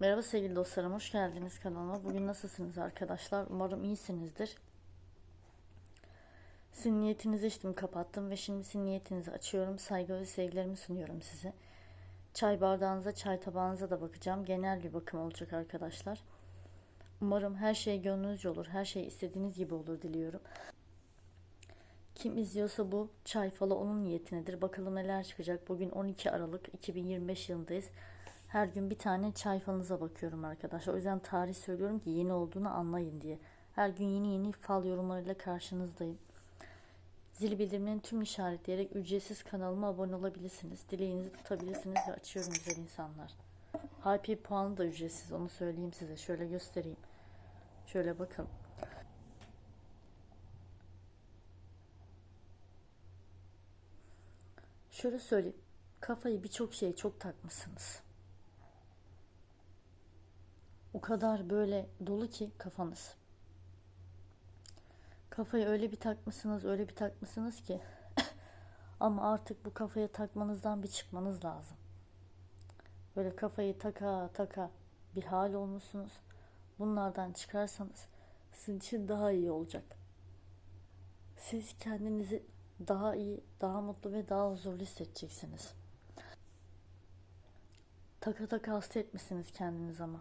Merhaba sevgili dostlarım, hoş geldiniz kanalıma. Bugün nasılsınız arkadaşlar? Umarım iyisinizdir. Sizin niyetinizi içtim, kapattım ve şimdi sizin niyetinizi açıyorum. Saygı ve sevgilerimi sunuyorum size. Çay bardağınıza, çay tabağınıza da bakacağım. Genel bir bakım olacak arkadaşlar. Umarım her şey gönlünüzce olur, her şey istediğiniz gibi olur diliyorum. Kim izliyorsa bu çay falı onun niyetinedir. Bakalım neler çıkacak. Bugün 12 Aralık 2025 yılındayız. Her gün bir tane çay falınıza bakıyorum arkadaşlar. O yüzden tarih söylüyorum ki yeni olduğunu anlayın diye. Her gün yeni yeni fal yorumlarıyla karşınızdayım. Zil bildirimlerini tüm işaretleyerek ücretsiz kanalıma abone olabilirsiniz. Dileğinizi tutabilirsiniz ve açıyorum güzel insanlar. HP puanı da ücretsiz onu söyleyeyim size. Şöyle göstereyim. Şöyle bakın. Şöyle söyleyeyim. Kafayı birçok şeye çok takmışsınız. O kadar böyle dolu ki kafanız. Kafayı öyle bir takmışsınız, öyle bir takmışsınız ki. Ama artık bu kafaya takmanızdan bir çıkmanız lazım. Böyle kafayı taka taka bir hal olmuşsunuz. Bunlardan çıkarsanız sizin için daha iyi olacak. Siz kendinizi daha iyi, daha mutlu ve daha huzurlu hissedeceksiniz. Taka taka hasta etmişsiniz kendiniz ama.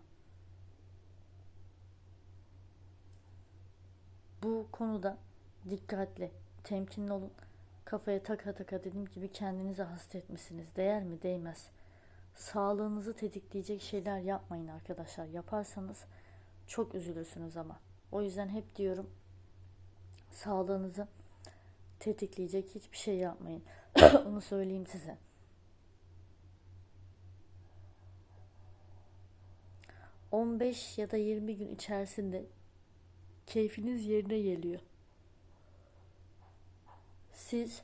Bu konuda dikkatli, temkinli olun. Kafaya taka taka dediğim gibi kendinizi hasta etmişsiniz. Değer mi? Değmez. Sağlığınızı tetikleyecek şeyler yapmayın arkadaşlar. Yaparsanız çok üzülürsünüz ama. O yüzden hep diyorum sağlığınızı tetikleyecek hiçbir şey yapmayın. Onu söyleyeyim size. ...15 ya da 20 gün içerisinde keyfiniz yerine geliyor. Siz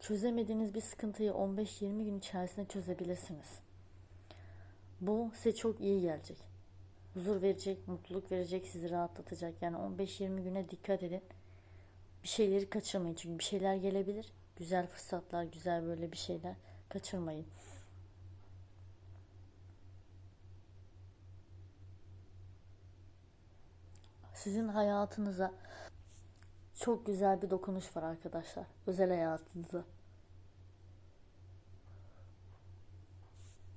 çözemediğiniz bir sıkıntıyı 15-20 gün içerisinde çözebilirsiniz. Bu size çok iyi gelecek. Huzur verecek, mutluluk verecek, sizi rahatlatacak. Yani 15-20 güne dikkat edin. Bir şeyleri kaçırmayın çünkü bir şeyler gelebilir. Güzel fırsatlar, güzel böyle bir şeyler kaçırmayın. Sizin hayatınıza çok güzel bir dokunuş var arkadaşlar. Özel hayatınıza.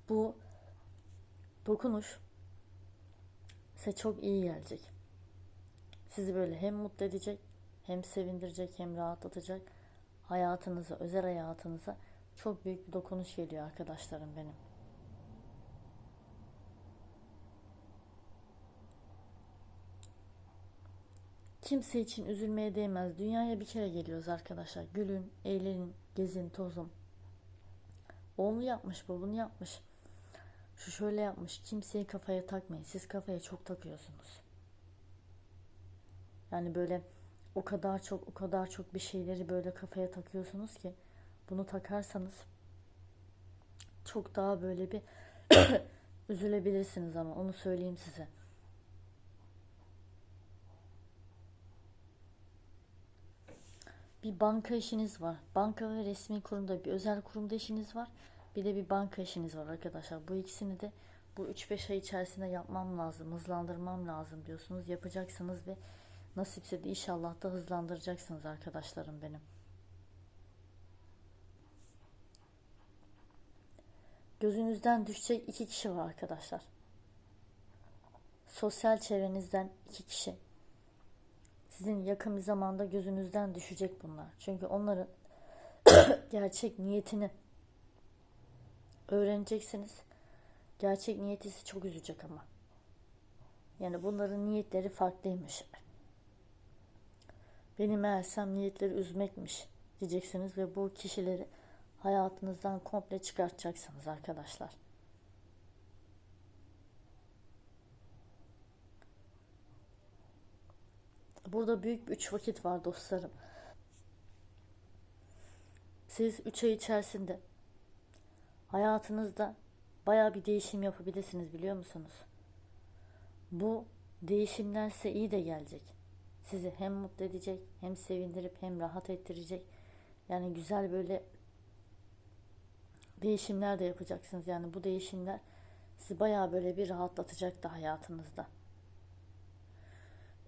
Bu dokunuş size çok iyi gelecek. Sizi böyle hem mutlu edecek, hem sevindirecek, hem rahatlatacak. Hayatınıza, özel hayatınıza çok büyük bir dokunuş geliyor arkadaşlarım benim. Kimse için üzülmeye değmez. Dünyaya bir kere geliyoruz arkadaşlar. Gülün, eğlenin, gezin, tozun. Onu yapmış, bu bunu yapmış. Şu şöyle yapmış. Kimseyi kafaya takmayın. Siz kafaya çok takıyorsunuz. Yani böyle o kadar çok o kadar çok bir şeyleri böyle kafaya takıyorsunuz ki bunu takarsanız çok daha böyle bir üzülebilirsiniz ama onu söyleyeyim size. Bir banka işiniz var. Banka ve resmi kurumda bir özel kurumda işiniz var. Bir de bir banka işiniz var arkadaşlar. Bu ikisini de bu 3-5 ay içerisinde yapmam lazım, hızlandırmam lazım diyorsunuz. Yapacaksınız ve nasipse de inşallah da hızlandıracaksınız arkadaşlarım benim. Gözünüzden düşecek iki kişi var arkadaşlar. Sosyal çevrenizden iki kişi sizin yakın bir zamanda gözünüzden düşecek bunlar. Çünkü onların gerçek niyetini öğreneceksiniz. Gerçek niyeti sizi çok üzecek ama. Yani bunların niyetleri farklıymış. Benim meğersem niyetleri üzmekmiş diyeceksiniz ve bu kişileri hayatınızdan komple çıkartacaksınız arkadaşlar. Burada büyük bir üç vakit var dostlarım. Siz üç ay içerisinde hayatınızda baya bir değişim yapabilirsiniz biliyor musunuz? Bu değişimler size iyi de gelecek. Sizi hem mutlu edecek, hem sevindirip hem rahat ettirecek. Yani güzel böyle değişimler de yapacaksınız. Yani bu değişimler sizi bayağı böyle bir rahatlatacaktı hayatınızda.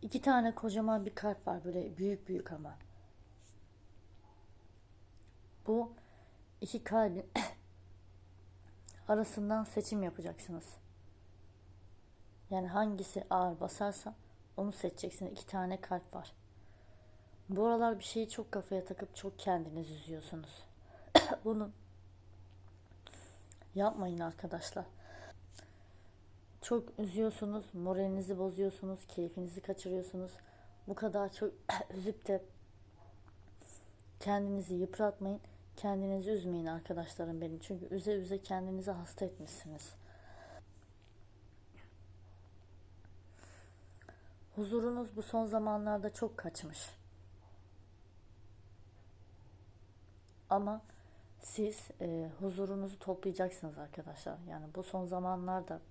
İki tane kocaman bir kart var böyle büyük büyük ama. Bu iki kalbin arasından seçim yapacaksınız. Yani hangisi ağır basarsa onu seçeceksiniz. İki tane kalp var. Bu aralar bir şeyi çok kafaya takıp çok kendiniz üzüyorsunuz. Bunu yapmayın arkadaşlar. Çok üzüyorsunuz, moralinizi bozuyorsunuz, keyfinizi kaçırıyorsunuz. Bu kadar çok üzüp de kendinizi yıpratmayın. Kendinizi üzmeyin arkadaşlarım benim. Çünkü üze üze kendinizi hasta etmişsiniz. Huzurunuz bu son zamanlarda çok kaçmış. Ama siz e, huzurunuzu toplayacaksınız arkadaşlar. Yani bu son zamanlarda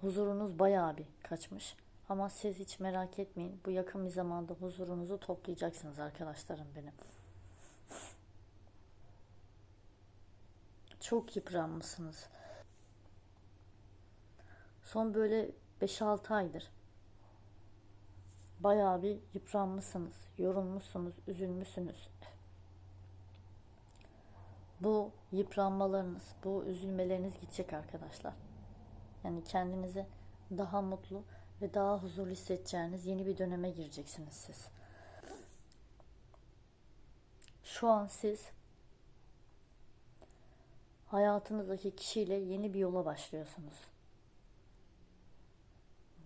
huzurunuz bayağı bir kaçmış. Ama siz hiç merak etmeyin. Bu yakın bir zamanda huzurunuzu toplayacaksınız arkadaşlarım benim. Çok yıpranmışsınız. Son böyle 5-6 aydır bayağı bir yıpranmışsınız, yorulmuşsunuz, üzülmüşsünüz. Bu yıpranmalarınız, bu üzülmeleriniz gidecek arkadaşlar. Yani kendinizi daha mutlu ve daha huzurlu hissedeceğiniz yeni bir döneme gireceksiniz siz. Şu an siz hayatınızdaki kişiyle yeni bir yola başlıyorsunuz.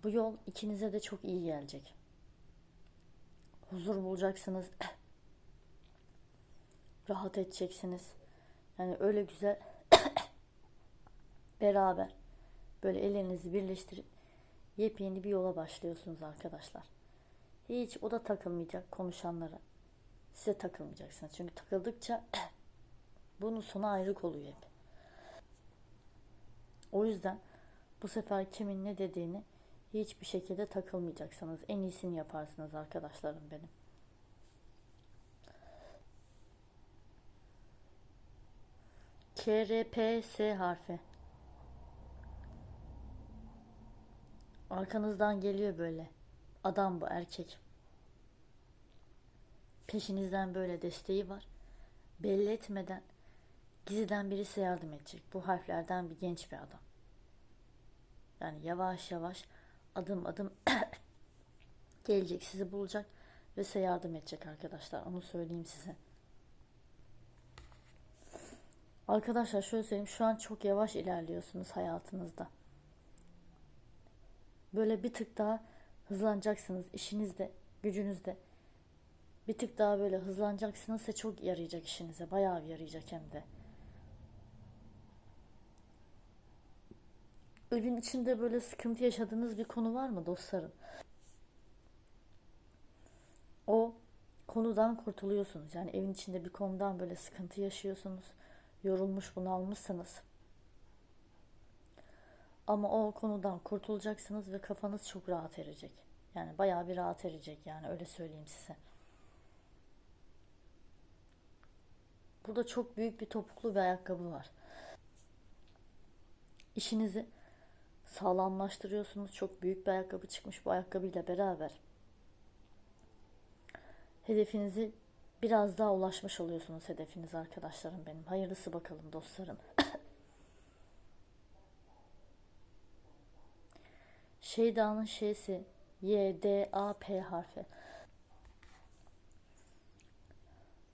Bu yol ikinize de çok iyi gelecek. Huzur bulacaksınız. Rahat edeceksiniz. Yani öyle güzel beraber böyle ellerinizi birleştirip yepyeni bir yola başlıyorsunuz arkadaşlar. Hiç o da takılmayacak konuşanlara. Size takılmayacaksınız. Çünkü takıldıkça bunun sonu ayrık oluyor hep. O yüzden bu sefer kimin ne dediğini hiçbir şekilde takılmayacaksınız. En iyisini yaparsınız arkadaşlarım benim. KRPS harfi. Arkanızdan geliyor böyle. Adam bu erkek. Peşinizden böyle desteği var. Belli etmeden gizliden birisi yardım edecek. Bu harflerden bir genç bir adam. Yani yavaş yavaş adım adım gelecek, sizi bulacak ve size yardım edecek arkadaşlar. Onu söyleyeyim size. Arkadaşlar şöyle söyleyeyim. Şu an çok yavaş ilerliyorsunuz hayatınızda. Böyle bir tık daha hızlanacaksınız işinizde, gücünüzde. Bir tık daha böyle hızlanacaksınız ve çok yarayacak işinize. Bayağı yarayacak hem de. Evin içinde böyle sıkıntı yaşadığınız bir konu var mı dostlarım? O konudan kurtuluyorsunuz. Yani evin içinde bir konudan böyle sıkıntı yaşıyorsunuz. Yorulmuş, bunalmışsınız. Ama o konudan kurtulacaksınız ve kafanız çok rahat erecek. Yani bayağı bir rahat erecek yani öyle söyleyeyim size. Burada çok büyük bir topuklu bir ayakkabı var. İşinizi sağlamlaştırıyorsunuz. Çok büyük bir ayakkabı çıkmış bu ayakkabıyla beraber. Hedefinizi biraz daha ulaşmış oluyorsunuz hedefiniz arkadaşlarım benim. Hayırlısı bakalım dostlarım. Şeyda'nın şeysi Y, D, A, P harfi.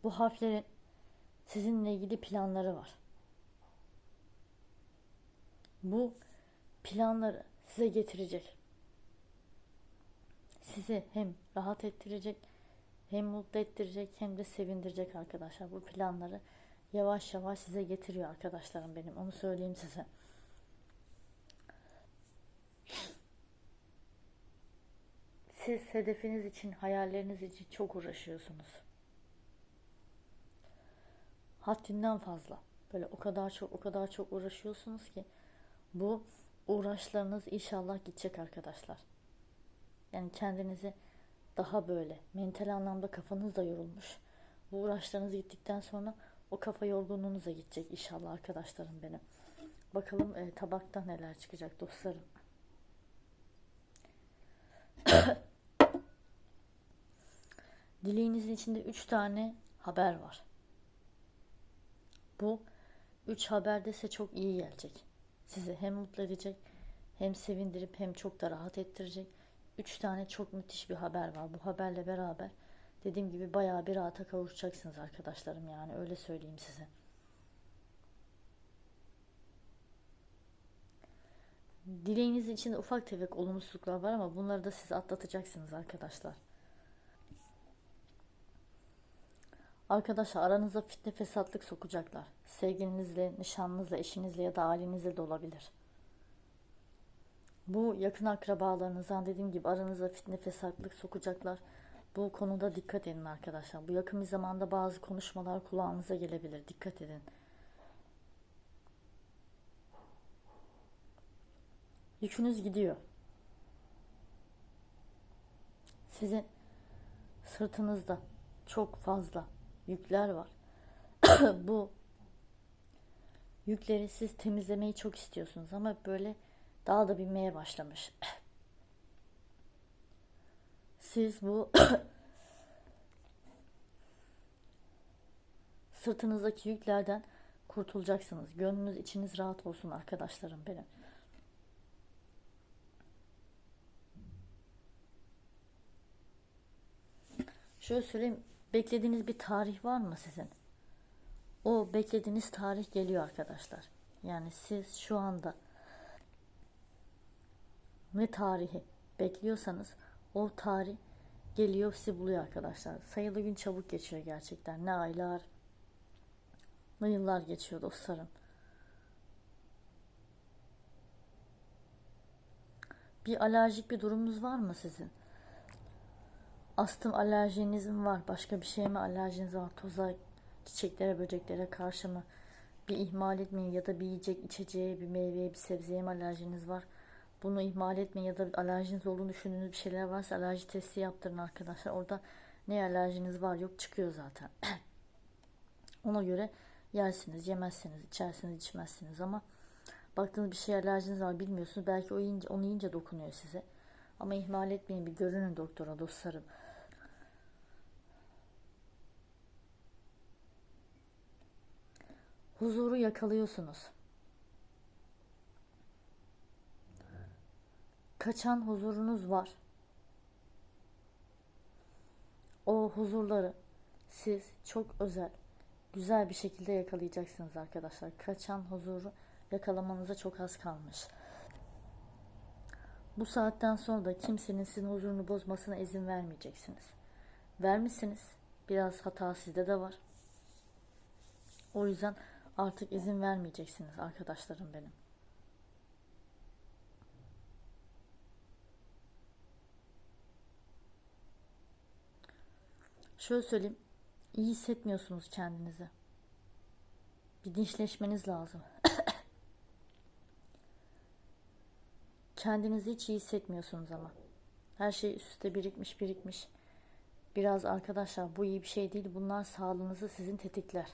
Bu harflerin sizinle ilgili planları var. Bu planları size getirecek. Sizi hem rahat ettirecek, hem mutlu ettirecek, hem de sevindirecek arkadaşlar. Bu planları yavaş yavaş size getiriyor arkadaşlarım benim. Onu söyleyeyim size. Siz hedefiniz için, hayalleriniz için çok uğraşıyorsunuz. Haddinden fazla. Böyle o kadar çok, o kadar çok uğraşıyorsunuz ki bu uğraşlarınız inşallah gidecek arkadaşlar. Yani kendinizi daha böyle mental anlamda kafanız da yorulmuş. Bu uğraşlarınız gittikten sonra O kafa yorgunluğunuza gidecek inşallah arkadaşlarım benim. Bakalım e, tabakta neler çıkacak dostlarım. Dileğinizin içinde üç tane haber var. Bu üç haber de size çok iyi gelecek. Sizi hem mutlu edecek, hem sevindirip hem çok da rahat ettirecek. Üç tane çok müthiş bir haber var. Bu haberle beraber dediğim gibi bayağı bir rahata kavuşacaksınız arkadaşlarım yani öyle söyleyeyim size. Dileğinizin içinde ufak tefek olumsuzluklar var ama bunları da siz atlatacaksınız arkadaşlar. Arkadaşlar aranıza fitne fesatlık sokacaklar. Sevgilinizle, nişanlınızla, eşinizle ya da ailenizle de olabilir. Bu yakın akrabalarınızdan dediğim gibi aranıza fitne fesatlık sokacaklar. Bu konuda dikkat edin arkadaşlar. Bu yakın bir zamanda bazı konuşmalar kulağınıza gelebilir. Dikkat edin. Yükünüz gidiyor. Sizin sırtınızda çok fazla yükler var. Bu yükleri siz temizlemeyi çok istiyorsunuz ama böyle daha da binmeye başlamış. Siz bu sırtınızdaki yüklerden kurtulacaksınız. Gönlünüz içiniz rahat olsun arkadaşlarım benim. Şöyle söyleyeyim, beklediğiniz bir tarih var mı sizin? O beklediğiniz tarih geliyor arkadaşlar. Yani siz şu anda ne tarihi bekliyorsanız o tarih geliyor sizi buluyor arkadaşlar. Sayılı gün çabuk geçiyor gerçekten. Ne aylar ne yıllar geçiyor dostlarım. Bir alerjik bir durumunuz var mı sizin? Astım alerjiniz mi var? Başka bir şeye mi alerjiniz var? Toza, çiçeklere, böceklere karşı mı? Bir ihmal etmeyin ya da bir yiyecek, içeceğe, bir meyveye, bir sebzeye mi alerjiniz var? Bunu ihmal etmeyin ya da alerjiniz olduğunu düşündüğünüz bir şeyler varsa alerji testi yaptırın arkadaşlar. Orada ne alerjiniz var yok çıkıyor zaten. Ona göre yersiniz, yemezsiniz, içersiniz, içmezsiniz ama baktığınız bir şey alerjiniz var bilmiyorsunuz. Belki o yiyince, onu yiyince dokunuyor size. Ama ihmal etmeyin bir görünün doktora dostlarım. Huzuru yakalıyorsunuz. Kaçan huzurunuz var. O huzurları siz çok özel, güzel bir şekilde yakalayacaksınız arkadaşlar. Kaçan huzuru yakalamanıza çok az kalmış. Bu saatten sonra da kimsenin sizin huzurunu bozmasına izin vermeyeceksiniz. Vermişsiniz. Biraz hata sizde de var. O yüzden artık izin vermeyeceksiniz arkadaşlarım benim. Şöyle söyleyeyim. İyi hissetmiyorsunuz kendinizi. Bir dinçleşmeniz lazım. Kendinizi hiç iyi hissetmiyorsunuz ama. Her şey üst üste birikmiş birikmiş. Biraz arkadaşlar bu iyi bir şey değil. Bunlar sağlığınızı sizin tetikler.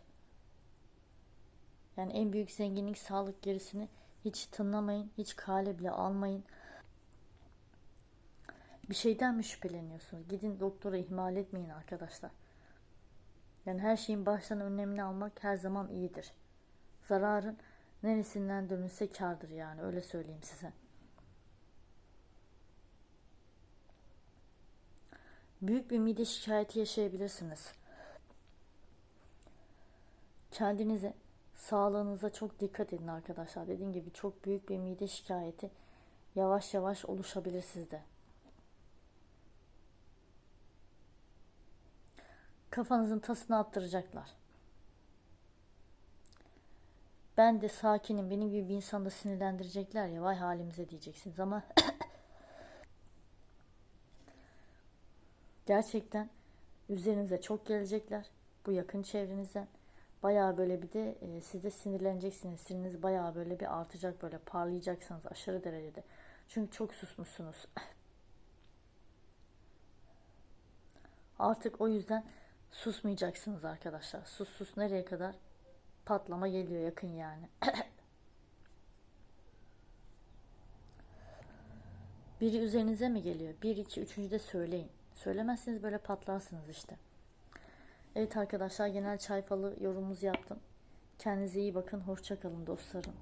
Yani en büyük zenginlik sağlık gerisini hiç tınlamayın. Hiç kale bile almayın. Bir şeyden mi şüpheleniyorsunuz? Gidin doktora ihmal etmeyin arkadaşlar. Yani her şeyin baştan önlemini almak her zaman iyidir. Zararın neresinden dönülse kardır yani öyle söyleyeyim size. Büyük bir mide şikayeti yaşayabilirsiniz. Kendinize, sağlığınıza çok dikkat edin arkadaşlar. Dediğim gibi çok büyük bir mide şikayeti yavaş yavaş oluşabilir sizde. Kafanızın tasını attıracaklar. Ben de sakinim, benim gibi bir insanı da sinirlendirecekler ya vay halimize diyeceksiniz ama Gerçekten üzerinize çok gelecekler. Bu yakın çevrenizden. Bayağı böyle bir de e, siz de sinirleneceksiniz. Siniriniz bayağı böyle bir artacak böyle parlayacaksınız aşırı derecede. Çünkü çok susmuşsunuz. Artık o yüzden susmayacaksınız arkadaşlar. Sus sus nereye kadar? Patlama geliyor yakın yani. Biri üzerinize mi geliyor? Bir, iki, üçüncü de söyleyin. Söylemezseniz böyle patlarsınız işte. Evet arkadaşlar genel çay falı yorumumuzu yaptım. Kendinize iyi bakın. Hoşça kalın dostlarım.